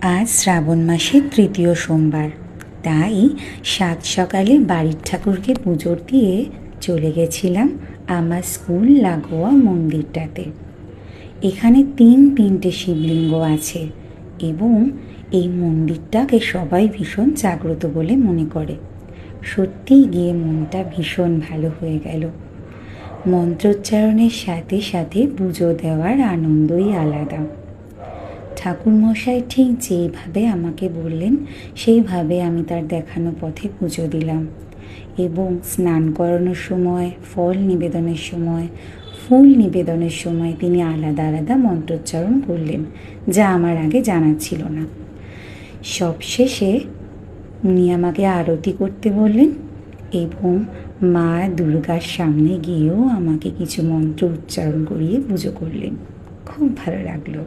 আজ শ্রাবণ মাসের তৃতীয় সোমবার। তাই সাত সকালে বাড়ির ঠাকুরকে পুজোর দিয়ে চলে গেছিলাম আমার স্কুল লাগোয়া মন্দিরটাতে। এখানে তিন তিনটে শিবলিঙ্গ আছে এবং এই মন্দিরটাকে সবাই ভীষণ জাগ্রত বলে মনে করে। সত্যিই গিয়ে মনটা ভীষণ ভালো হয়ে গেল। মন্ত্রোচ্চারণের সাথে সাথে পুজো দেওয়ার আনন্দই আলাদা। ঠাকুরমশাই ঠিক যেইভাবে আমাকে বললেন, সেইভাবে আমি তার দেখানো পথে পুজো দিলাম। এবং স্নান করানোর সময়, ফল নিবেদনের সময়, ফুল নিবেদনের সময় তিনি আলাদা আলাদা মন্ত্রোচ্চারণ করলেন, যা আমার আগে জানা ছিল না। সবশেষে উনি আমাকে আরতি করতে বললেন এবং মা দুর্গার সামনে গিয়েও আমাকে কিছু মন্ত্র উচ্চারণ করিয়ে পুজো করলেন। খুব ভালো লাগল।